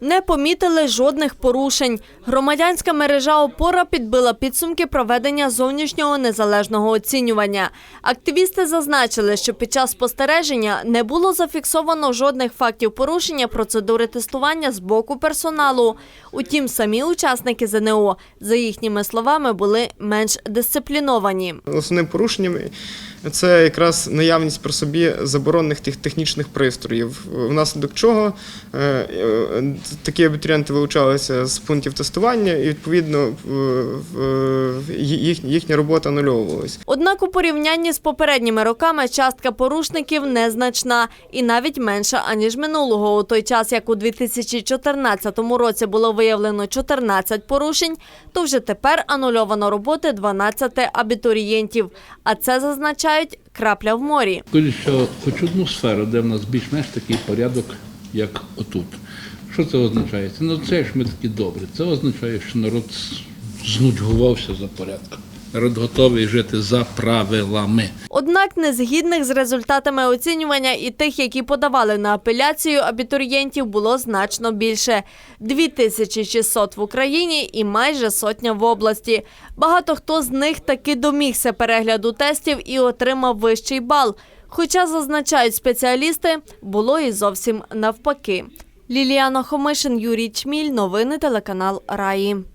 Не помітили жодних порушень. Громадянська мережа опора підбила підсумки проведення зовнішнього незалежного оцінювання. Активісти зазначили, що під час спостереження не було зафіксовано жодних фактів порушення процедури тестування з боку персоналу. Утім, самі учасники ЗНО, за їхніми словами, були менш дисципліновані. Основним порушенням це якраз наявність при собі заборонених тих технічних пристроїв, внаслідок чого е, е, такі абітурієнти вилучалися з пунктів тестування, і відповідно їхня робота анульовувалась. Однак у порівнянні з попередніми роками частка порушників незначна і навіть менша, аніж минулого. У той час, як у 2014 році було виявлено 14 порушень, то вже тепер анульовано роботи 12 абітурієнтів. А це зазначають крапля в морі. Що хоч одну сферу, де в нас більш-менш такий порядок, як отут. Що це означає? Це ну це ж ми такі добрі. Це означає, що народ знудьгувався за порядком. Народ готовий жити за правилами. Однак незгідних з результатами оцінювання і тих, які подавали на апеляцію абітурієнтів, було значно більше – 2600 в Україні і майже сотня в області. Багато хто з них таки домігся перегляду тестів і отримав вищий бал. Хоча, зазначають спеціалісти, було і зовсім навпаки. Ліліана Хомишин, Юрій Чміль, новини телеканал Раї.